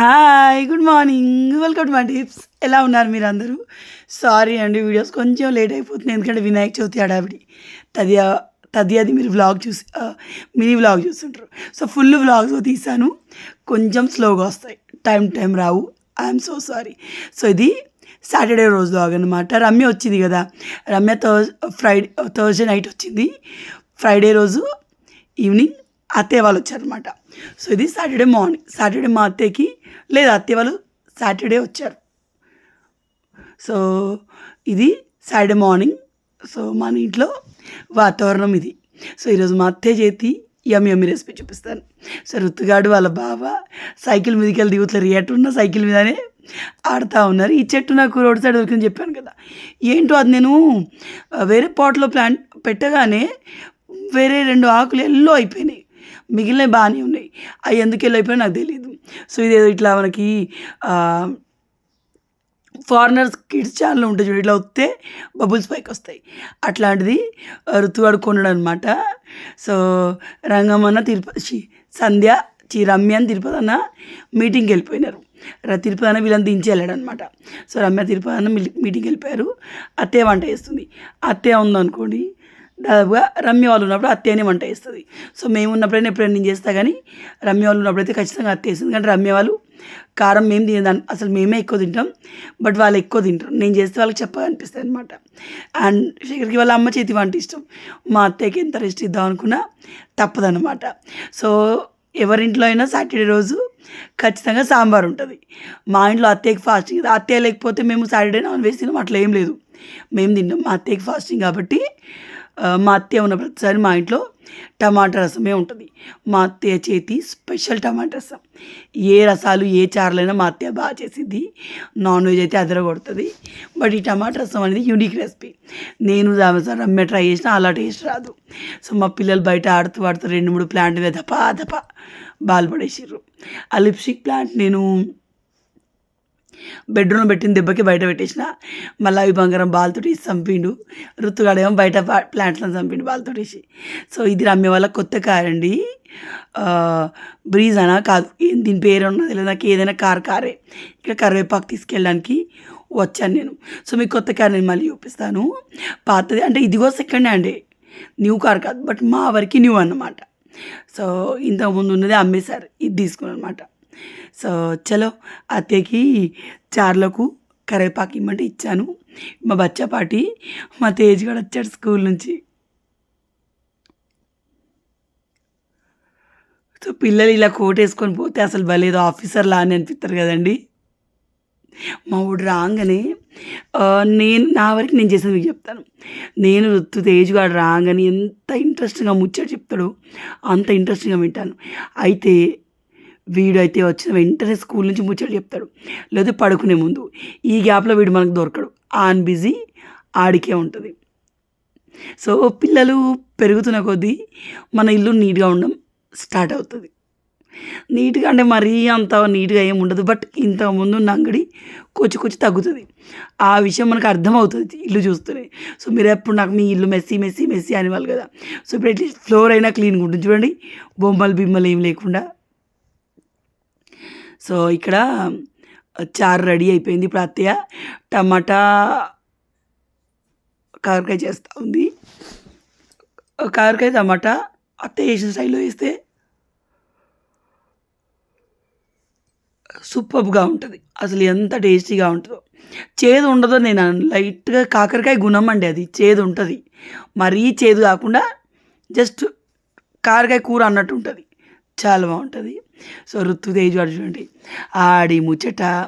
Hi good morning. Welcome to my tips. ఎలా ఉన్నారు మీరు అందరూ సారీ అండి వీడియోస్ కొంచెం లేట్ అయిపోతుంది ఎందుకంటే వినాయక చవితి హడావిడి. తదియా తదియాది మీరు వ్లాగ్ చూసి మినీ వ్లాగ్ చూస్తుంటారు. సో ఫుల్ వ్లాగ్స్ తీసాను. కొంచెం స్లోగా వస్తాయి. Time time Rao. I'm so sorry. So ఇది సాటర్డే రోజు వ్లాగ్ అనమాట రమ్య వచ్చింది కదా. Ramya Thurs Friday Thursday night వచ్చింది. ఫ్రైడే రోజు ఈవినింగ్ అత్తయ్య వాళ్ళు వచ్చారనమాట సో ఇది సాటర్డే మార్నింగ్ సాటర్డే మా అత్తయ్యకి లేదా అత్తయ్య వాళ్ళు సాటర్డే వచ్చారు. సో ఇది సాటర్డే మార్నింగ్ సో మన ఇంట్లో వాతావరణం ఇది. సో ఈరోజు మా అత్తయ్య చేతి యమ్మి యమ్మి రెసిపీ చూపిస్తాను. సో రుత్తుగాడు వాళ్ళ బావ సైకిల్ మీదకి వెళ్ళి దిగుతారు ఎట్టున్న సైకిల్ మీదనే ఆడుతూ ఉన్నారు. ఈ చెట్టు నాకు రోడ్ సైడ్ దొరికిందని చెప్పాను కదా. ఏంటో అది నేను వేరే పాట్లో ప్లాంట్ పెట్టగానే వేరే రెండు ఆకులు ఎల్లో అయిపోయినాయి. మిగిలినవి బాగానే ఉన్నాయి. అవి ఎందుకు వెళ్ళిపోయినా నాకు తెలియదు సో ఇదేదో ఇట్లా మనకి ఫారినర్స్ కిడ్స్ ఛానల్ ఉంటుంది చూడు ఇట్లా వస్తే బబుల్స్ పైకి వస్తాయి. అట్లాంటిది ఋతు ఋతువాడు కొన్నాడు అనమాట సో రంగమన్న తిరుపతి సంధ్య చి రమ్య అని తిరుపతి అన్న మీటింగ్కి వెళ్ళిపోయినారు. తిరుపతి అన్న వీళ్ళని దించి వెళ్ళాడు అనమాట సో రమ్య తిరుపతి అన్న మీటింగ్కి వెళ్ళిపోయారు. అత్తే వంట చేస్తుంది. అత్తే ఉందనుకోండి దాదాపుగా రమ్య వాళ్ళు ఉన్నప్పుడు అత్తేనే వంట చేస్తుంది. సో మేము ఉన్నప్పుడైనా ఎప్పుడైనా నేను చేస్తా కానీ రమ్య వాళ్ళు ఉన్నప్పుడైతే ఖచ్చితంగా అత్తే వేస్తుంది కానీ రమ్య వాళ్ళు కారం మేము తినేదాన్ని అసలు మేమే ఎక్కువ తింటాం. బట్ వాళ్ళు ఎక్కువ తింటారు. నేను చేస్తే వాళ్ళకి చెప్పాలనిపిస్తుంది అనమాట అండ్ శేఖర్కి వాళ్ళ అమ్మ చేతి వంట ఇష్టం. మా అత్తయ్యకి ఎంత రెస్ట్ ఇద్దాం అనుకున్నా తప్పదనమాట సో ఎవరింట్లో అయినా సాటర్డే రోజు ఖచ్చితంగా సాంబార్ ఉంటుంది. మా ఇంట్లో అత్తయ్యకి ఫాస్టింగ్. అత్తయ్య లేకపోతే మేము సాటర్డే నాన్ వెజ్ తినాం. అట్లా ఏం లేదు. మేము తింటాం. మా అత్తయ్యకి ఫాస్టింగ్ కాబట్టి మా అత్తయ్య ఉన్న ప్రతిసారి మా ఇంట్లో టమాటా రసమే ఉంటుంది. మా అత్తయ్య చేతి స్పెషల్ టమాటా రసం. ఏ రసాలు ఏ చారులైనా మా అత్తయ్య బాగా చేసిద్ది. నాన్ వెజ్ అయితే అదర కొడుతుంది బట్ ఈ టమాటా రసం అనేది యూనిక్ రెసిపీ నేను రామసారి రమ్య ట్రై చేసినా అలా టేస్ట్ రాదు. సో మా పిల్లలు బయట ఆడుతూ ఆడుతూ రెండు మూడు ప్లాంట్ మీద దపా దపా బాల్ పడేసిర్రు. ఆ లిప్స్టిక్ ప్లాంట్ నేను బెడ్రూమ్లో పెట్టిన దెబ్బకి బయట పెట్టేసిన. మళ్ళీ అవి బంగారం బాల్తోటి చంపిండు. రుత్తుగాడేమో బయట ప్లాంట్లను చంపిండు బాల్తోటేసి సో ఇది రమ్య వాళ్ళ కొత్త కార్ అండి. బ్రీజ్ అనా కాదు. దీని పేరు ఉన్నది లేదా. నాకు ఏదైనా కార్ కారే. ఇక్కడ కరివేపాకు తీసుకెళ్ళడానికి వచ్చాను నేను. సో మీకు కొత్త కార్ నేను మళ్ళీ చూపిస్తాను. పాతది అంటే ఇదిగో సెకండ్ హ్యాండే. న్యూ కార్ కాదు. బట్ మా వరకు న్యూ అన్నమాట. సో ఇంతకుముందు ఉన్నది అమ్మేశారు. ఇది తీసుకుని అనమాట సో చలో అత్తయ్యకి చార్లకు కరేపాకు ఇమ్మంటే ఇచ్చాను. మా బచ్చపాటి మా తేజ్ కూడా వచ్చాడు స్కూల్ నుంచి. సో పిల్లలు ఇలా కోట్ వేసుకొని పోతే అసలు భలేదు ఆఫీసర్లా అని అనిపిస్తారు కదండి. మా ఊడు రాగానే నేను నా వరకు నేను చేసేది మీకు చెప్తాను. నేను వృత్తు తేజ్గాడు రాగానే ఎంత ఇంట్రెస్టింగ్గా ముచ్చట చెప్తాడో అంత ఇంట్రెస్టింగ్గా వింటాను. అయితే వీడు అయితే వచ్చిన వెంటనే స్కూల్ నుంచి ముచ్చట్లు చెప్తాడు. లేదా పడుకునే ముందు. ఈ గ్యాప్లో వీడు మనకు దొరకడు. ఆన్ బిజీ ఆడికే ఉంటుంది. సో పిల్లలు పెరుగుతున్న కొద్దీ మన ఇల్లు నీట్గా ఉండడం స్టార్ట్ అవుతుంది. నీట్గా అంటే మరీ అంత నీట్గా ఏమి ఉండదు. బట్ ఇంతకుముందు ఉన్న అంగడి కొంచెం కొంచెం తగ్గుతుంది. ఆ విషయం మనకు అర్థమవుతుంది ఇల్లు చూస్తూనే. సో మీరు ఎప్పుడు నాకు మీ ఇల్లు మెస్సి మెస్సి మెస్సి అనేవాళ్ళు కదా. సో ఇప్పుడు అట్లీస్ట్ ఫ్లోర్ అయినా క్లీన్గా ఉంటుంది. చూడండి. బొమ్మలు బిమ్మలు ఏం లేకుండా సో ఇక్కడ చారు రెడీ అయిపోయింది ఇప్పుడు అత్తయ్య. టమాటా కాకరకాయ చేస్తూ ఉంది. కాకరకాయ టమాటా అత్తయ్య వేసిన స్టైల్లో వేస్తే సూపర్గా ఉంటుంది. అసలు ఎంత టేస్టీగా ఉంటుందో. చేదు ఉండదో నేను లైట్గా కాకరకాయ గుణం అండి అది. చేదు ఉంటుంది. మరీ చేదు కాకుండా జస్ట్ కాకరకాయ కూర అన్నట్టు ఉంటుంది. చాలా బాగుంటుంది. సో ఋతు తేజ్ వాడు చూడండి ఆడి ముచ్చట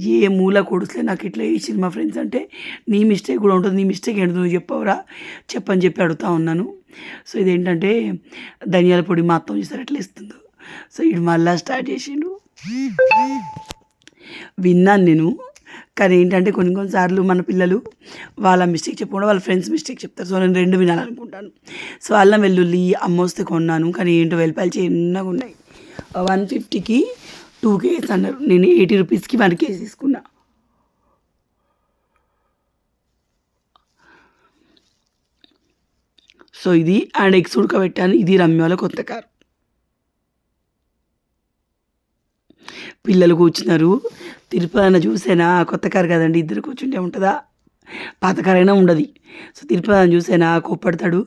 ఏ మూల కొడుకులే నాకు ఇట్లా వేసింది మా ఫ్రెండ్స్ అంటే నీ మిస్టేక్ కూడా ఉంటుంది నీ మిస్టేక్ ఏంటో నువ్వు చెప్పవరా? చెప్పని చెప్పి అడుగుతా ఉన్నాను. సో ఇదేంటంటే ధనియాల పొడి మా అత్తం ఎట్లా ఇస్తుందో. సో ఇది మళ్ళీ స్టార్ట్ చేసిండు. విన్నాను నేను. కానీ ఏంటంటే కొన్ని కొన్నిసార్లు మన పిల్లలు వాళ్ళ మిస్టేక్ చెప్పకుండా వాళ్ళ ఫ్రెండ్స్ మిస్టేక్ చెప్తారు. సో నేను రెండు వినాలనుకుంటాను. సో అల్లం వెల్లుల్లి అమ్మోస్తే కొన్నాను. కానీ ఏంటో వెల్లిపాయలు చిన్నగా ఉన్నాయి. వన్ ఫిఫ్టీకి టూ కేజీస్ అన్నారు. నేను ఎయిటీ రూపీస్కి వన్ కేజీ తీసుకున్నా. సో ఇది అండ్ ఎగ్స్ ఉడకబెట్టాను. ఇది రమ్య వాళ్ళ కొత్త కారు. పిల్లలు కూర్చున్నారు. తిరుపతి చూసేనా? కొత్త కారు కదండి ఇద్దరు కూర్చుంటే ఉంటుందా? పాతకారైనా ఉండదు. సో తిరుపతి చూసేనా? కోప్పడతాడు.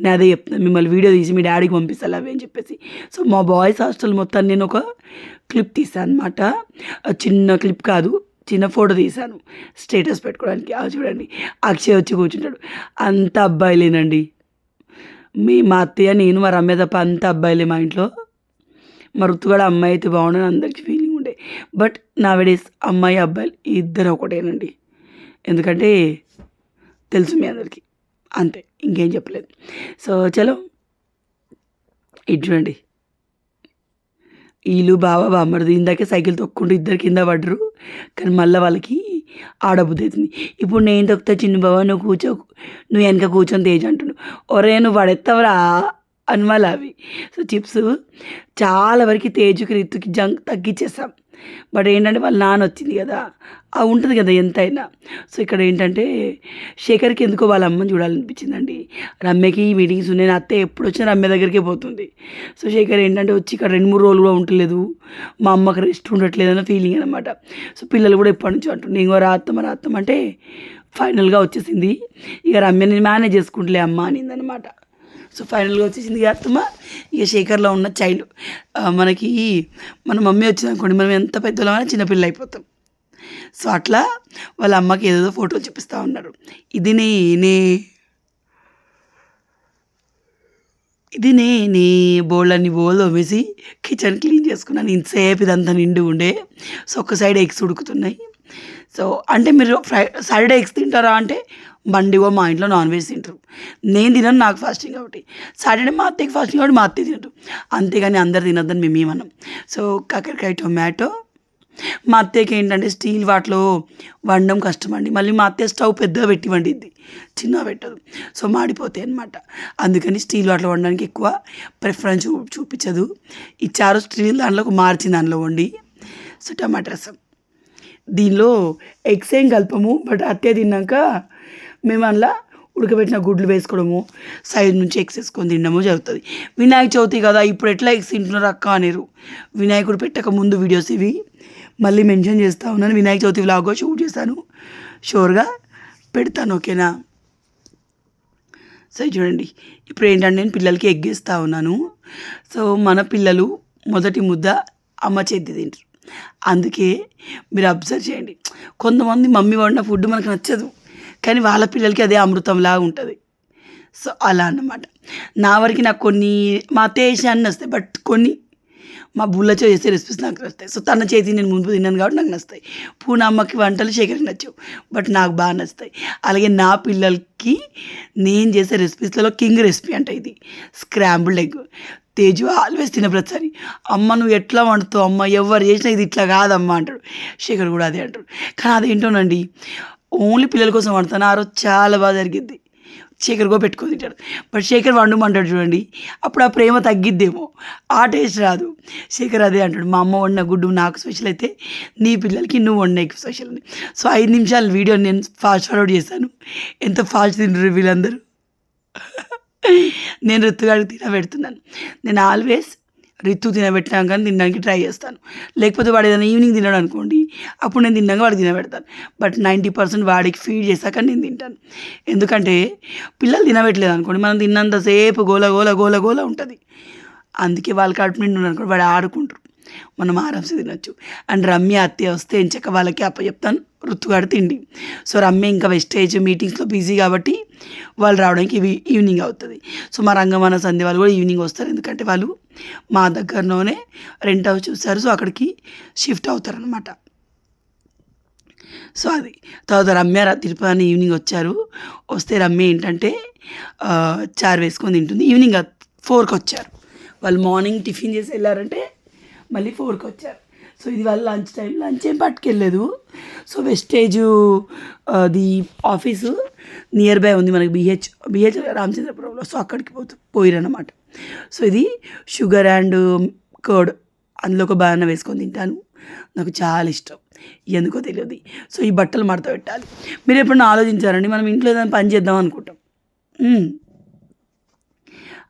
నేను అదే చెప్తాను మిమ్మల్ని వీడియో తీసి మీ డాడీకి పంపిస్తాను అవి అని చెప్పేసి. సో మా బాయ్స్ హాస్టల్ మొత్తం నేను ఒక క్లిప్ తీసాను అనమాట చిన్న క్లిప్ కాదు చిన్న ఫోటో తీశాను. స్టేటస్ పెట్టుకోవడానికి ఆ చూడండి. అక్షయ్ వచ్చి కూర్చుంటాడు. అంత అబ్బాయిలేనండి. మీ మా అత్తయ్య నేను మా రమ్య తప్ప అంత అబ్బాయిలే మా ఇంట్లో. మా రుతుగాడ అమ్మాయి అయితే బాగుండని అందరికి బట్ నా వెడేస్ అమ్మాయి అబ్బాయిలు ఇద్దరు ఒకటేనండి. ఎందుకంటే తెలుసు మీ అందరికీ. అంతే ఇంకేం చెప్పలేదు. సో చలో ఇటు చూడండి. వీళ్ళు బావా బామ్మడిది ఇందాకే సైకిల్ తొక్కుంటూ ఇద్దరు కింద పడ్డరు. కానీ మళ్ళీ వాళ్ళకి ఆడబుద్ధి అవుతుంది. ఇప్పుడు నేను తొక్కుతా చిన్న బావ? నువ్వు కూర్చో నువ్వు వెనక కూర్చొని తేజ్ అంటుండు. ఒరే నువ్వు పడెత్తవరా? అని అవి. సో చిప్స్ చాలా వరకు తేజుకి రిత్తుకి జంక్ తగ్గించేస్తాం బట్ ఏంటంటే వాళ్ళ నాన్న వచ్చింది కదా ఆ ఉంటుంది కదా ఎంతైనా. సో ఇక్కడ ఏంటంటే శేఖర్కి ఎందుకో వాళ్ళ అమ్మని చూడాలనిపించిందండి. రమ్యకి మీటింగ్స్ ఉన్నాయి నా అత్త ఎప్పుడు వచ్చినా రమ్య దగ్గరికే పోతుంది. సో శేఖర్ ఏంటంటే వచ్చి ఇక్కడ రెండు మూడు రోజులు కూడా ఉండలేదు మా అమ్మకి రెస్ట్ ఉండట్లేదు అన్న ఫీలింగ్ అనమాట సో పిల్లలు కూడా ఎప్పటి నుంచో అంటుంది ఇంకో రాత్తమ్మ రాత్తమ్మ అంటే ఫైనల్గా వచ్చేసింది. ఇక నేను మేనేజ్ చేసుకుంటలే అమ్మ అనిందనమాట సో ఫైనల్గా వచ్చేసింది ఇక ఇక శేఖర్లో ఉన్న చైల్డ్ మనకి మన మమ్మీ వచ్చింది అనుకోండి మనం ఎంత పెద్దలమైనా చిన్నపిల్ల అయిపోతాం. సో అట్లా వాళ్ళ అమ్మకి ఏదేదో ఫోటోలు చూపిస్తూ ఉన్నారు ఇది నేనే. ఇది నేనే. బోళ్ళని బోల్ తోమేసి కిచెన్ క్లీన్ చేసుకున్నాను. ఇంతసేపు ఇదంతా నిండు ఉండే. సో ఒక సైడ్ ఎగ్స్ ఉడుకుతున్నాయి. సో అంటే మీరు ఫ్రై సాటర్డే ఎగ్స్ తింటారా అంటే మండిగో మా ఇంట్లో నాన్ వెజ్ తింటారు. నేను తినను నాకు ఫాస్టింగ్ కాబట్టి. సాటర్డే మా అత్తయ్యకి ఫాస్టింగ్ కాబట్టి మా అత్తే తింటారు అంతేగాని అందరు తినొద్దని మేము ఏమన్నాం సో కాకరకాయ టొమాటో. మా అత్తయ్యకి ఏంటంటే స్టీల్ వాటిలో వండడం కష్టం అండి మళ్ళీ మా అత్తయ్య స్టవ్ పెద్దగా పెట్టి వండిద్ది. చిన్నగా పెట్టదు. సో మాడిపోతాయి అనమాట అందుకని స్టీల్ వాటిలో వండడానికి ఎక్కువ ప్రిఫరెన్స్ చూ చూపించదు. ఇచ్చారు స్టీల్ దాంట్లో మార్చింది దాంట్లో వండి. సో టమాటా రసం. దీనిలో ఎగ్స్ ఏం కలపము బట్ అత్తయ్య తిన్నాక మేము అందులో ఉడకబెట్టిన గుడ్లు వేసుకోవడము సైడ్ నుంచి ఎగ్స్ వేసుకొని తినడము జరుగుతుంది. వినాయక చవితి కదా ఇప్పుడు ఎట్లా ఎగ్స్ తింటున్నారు అక్క అనేరు. వినాయకుడు పెట్టక ముందు వీడియోస్ ఇవి మళ్ళీ మెన్షన్ చేస్తూ ఉన్నాను. వినాయక చవితి వ్లాగ్ షూట్ చేస్తాను. షూర్గా పెడతాను ఓకేనా? సో చూడండి. ఇప్పుడు ఏంటంటే నేను పిల్లలకి ఎగ్గేస్తా ఉన్నాను. సో మన పిల్లలు మొదటి ముద్ద అమ్మ చేతి తింటారు. అందుకే మీరు అబ్జర్వ్ చేయండి. కొంతమంది మమ్మీ వండిన ఫుడ్ మనకు నచ్చదు కానీ వాళ్ళ పిల్లలకి అదే అమృతంలా ఉంటుంది. సో అలా అన్నమాట. నా వరకు నాకు కొన్ని మా అత్తయ్య చేసిన అన్నీ వస్తాయి బట్ కొన్ని మా బుల్లచో చేసే రెసిపీస్ నాకు నచ్చుతాయి. సో తన చేతి నేను ముందు తిన్నాను కాబట్టి నాకు నచ్చుతాయి. పూనమ్మకి వంటలు శేఖరికి నచ్చవు బట్ నాకు బాగా నచ్చుతాయి. అలాగే నా పిల్లలకి నేను చేసే రెసిపీస్లలో కింగ్ రెసిపీ అంట ఇది స్క్రాంబుల్డ్ ఎగ్ తేజు ఆల్వేస్ తిన ప్రతిసారి. అమ్మ నువ్వు ఎట్లా వండుతావు? అమ్మ ఎవరు చేసినా ఇది ఇట్లా కాదమ్మా అంటాడు. శేఖర్ కూడా అదే అంటాడు. కానీ అదేంటోనండి ఓన్లీ పిల్లల కోసం వండుతాను ఆ రోజు చాలా బాగా జరిగింది. శేఖర్ కూడా పెట్టుకొని తింటాడు. బట్ శేఖర్ వండమంటాడు చూడండి అప్పుడు ఆ ప్రేమ తగ్గిద్దేమో. ఆ టేస్ట్ రాదు. శేఖర్ అదే అంటాడు మా అమ్మ వండిన గుడ్డు నాకు స్పెషల్ అయితే నీ పిల్లలకి నువ్వు వండే స్పెషల్ అని. సో ఐదు నిమిషాల వీడియో నేను ఫాస్ట్ ఫార్వర్డ్ చేశాను ఎంత ఫాస్ట్ తింటారు వీళ్ళందరూ? నేను ఋతుగాడికి తినబెడుతున్నాను నేను ఆల్వేస్ రిత్తు తినబెట్టినాక కానీ తినడానికి ట్రై చేస్తాను. లేకపోతే వాడు ఏదైనా ఈవినింగ్ తినడం అనుకోండి అప్పుడు నేను తిన్నాక వాడికి తినబెడతాను. బట్ నైంటీ పర్సెంట్ వాడికి ఫీడ్ చేశాక నేను తింటాను. ఎందుకంటే పిల్లలు తినబెట్టలేదు అనుకోండి మనం తిన్నంతసేపు గోల గోల గోల గోల ఉంటుంది. అందుకే వాళ్ళ కడుపు నిండు అనుకోండి వాడు ఆడుకుంటారు మనం ఆరామ్సే తినొచ్చు. అండ్ రమ్య అత్తయ్య వస్తే ఎంచక్క వాళ్ళకి అప్ప చెప్తాను ఋతుగాడు తిండి. సో రమ్య ఇంకా వెస్టేజ్ మీటింగ్స్లో బిజీ కాబట్టి వాళ్ళు రావడానికి ఇవి ఈవినింగ్ అవుతుంది. సో మా రంగమాన సంధ్య వాళ్ళు కూడా ఈవినింగ్ వస్తారు. ఎందుకంటే వాళ్ళు మా దగ్గరలోనే రెంట్ హౌస్ చూస్తారు. సో అక్కడికి షిఫ్ట్ అవుతారనమాట సో అది. తర్వాత రమ్య తిరుపతి ఈవినింగ్ వచ్చారు. వస్తే రమ్య ఏంటంటే చారు వేసుకొని తింటుంది. ఈవినింగ్ ఫోర్కి వచ్చారు. వాళ్ళు మార్నింగ్ టిఫిన్ చేసి వెళ్ళారంటే మళ్ళీ ఫోర్కి వచ్చారు. సో ఇది వాళ్ళ లంచ్ టైం. లంచ్ ఏం పట్టుకెళ్ళలేదు. సో వెస్టేజ్ అది ఆఫీసు నియర్ బై ఉంది మనకి బిహెచ్ బిహెచ్ రామచంద్రపురంలో. సో అక్కడికి పోతూ పోయిరన్నమాట. సో ఇది షుగర్ అండ్ కర్డ్. అందులో ఒక బనానా వేసుకొని తింటాను. నాకు చాలా ఇష్టం. ఎందుకో తెలియదు. సో ఈ బట్టలు మడత పెట్టాలి. మీరు ఎప్పుడన్నా ఆలోచించారండి మనం ఇంట్లో ఏదైనా పని చేద్దాం అనుకుంటాం.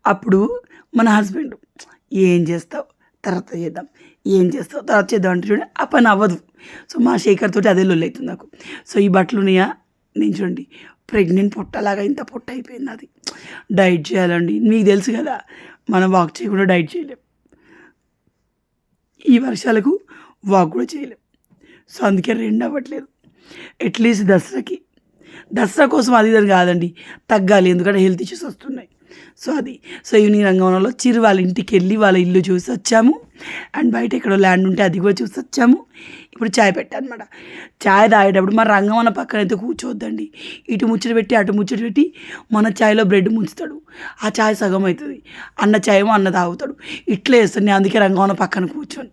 అప్పుడు మన హస్బెండ్ ఏం చేస్తావు? తర్వాత చేద్దాం. ఏం చేస్తావు? తర్వాత చేద్దాం అంటే చూడండి ఆ పని అవ్వదు. సో మా శేఖర్ తోటి అదే లొల్లి అవుతుంది నాకు. సో ఈ బట్టలు ఉన్నాయా? నేను చూడండి. ప్రెగ్నెంట్ పొట్టలాగా ఇంత పొట్ట అయిపోయింది అది డైట్ చేయాలండి. మీకు తెలుసు కదా మనం వాక్ చేయకుండా డైట్ చేయలేం. ఈ వర్షాలకు వాక్ కూడా చేయలేం. సో అందుకే రెండు అవ్వట్లేదు. అట్లీస్ట్ దసరాకి. దసరా కోసం అది ఇది కాదండి తగ్గాలి. ఎందుకంటే హెల్త్ ఇష్యూస్ వస్తున్నాయి. సో అది. సో ఈవినింగ్ రంగంలో చిరు వాళ్ళ ఇంటికి వెళ్ళి వాళ్ళ ఇల్లు చూసి వచ్చాము. అండ్ బయట ఎక్కడో ల్యాండ్ ఉంటే అది కూడా చూసి వచ్చాము. ఇప్పుడు చాయ్ అనమాట చాయ్ తాగేటప్పుడు మన రంగమన్న పక్కన అయితే కూర్చోవద్దండి. ఇటు ముచ్చట పెట్టి అటు ముచ్చట పెట్టి మన చాయ్లో బ్రెడ్ ముంచుతాడు. ఆ చాయ్ సగం అవుతుంది. అన్న చాయ్ అన్న తాగుతాడు. ఇట్లా వేస్తాను అందుకే రంగమన్న పక్కన కూర్చొని.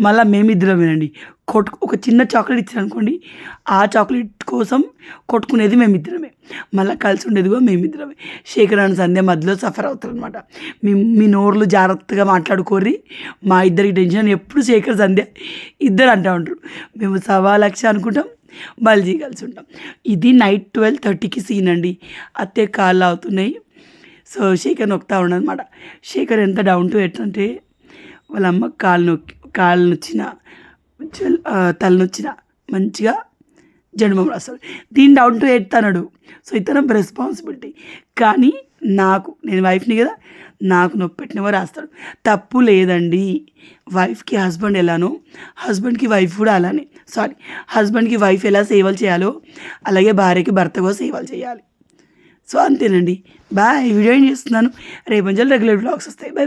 మళ్ళీ మేమిద్దరమేనండి కొట్టు ఒక చిన్న చాక్లెట్ ఇచ్చారు అనుకోండి ఆ చాక్లెట్ కోసం కొట్టుకునేది మేమిద్దరమే మళ్ళీ కలిసి ఉండేదిగా మేమిద్దరమే శేఖర్ అని సంధ్య మధ్యలో సఫర్ అవుతారు అనమాట మీ మీ నోర్లు జాగ్రత్తగా మాట్లాడుకోర్రి. మా ఇద్దరికి టెన్షన్ ఎప్పుడు శేఖర్ సంధ్య ఇద్దరు అంటూ ఉంటారు. మేము సవా లక్ష అనుకుంటాం బల్జీ కలిసి ఉంటాం. ఇది నైట్ ట్వెల్వ్ థర్టీకి సీన్ అండి. అత్తే కాళ్ళు అవుతున్నాయి. సో శేఖర్ నొక్కుతా ఉండదన్నమాట శేఖర్ ఎంత డౌన్ టు ఎట్ అంటే వాళ్ళ అమ్మ కాలు నొక్కి కాళ్ళు నొచ్చిన జల్- ఆ, తలనొచ్చిన మంచిగా జన్మం రాస్తాడు. దీన్ని డౌన్ టు ఎయిట్ తనడు సో ఇతను రెస్పాన్సిబిలిటీ కానీ నాకు నేను వైఫ్ని కదా నాకు నొప్పి పెట్టినవో రాస్తాడు. తప్పు లేదండి. వైఫ్కి హస్బెండ్ ఎలానో హస్బెండ్కి వైఫ్ కూడా అలానే. సారీ హస్బెండ్కి వైఫ్ ఎలా సేవలు చేయాలో అలాగే భార్యకి భర్త కూడా సేవలు చేయాలి. సో అంతేనండి. బాయ్ వీడియో ఏం చేస్తున్నాను? రేపు రెగ్యులర్ బ్లాగ్స్ వస్తాయి. బాయ్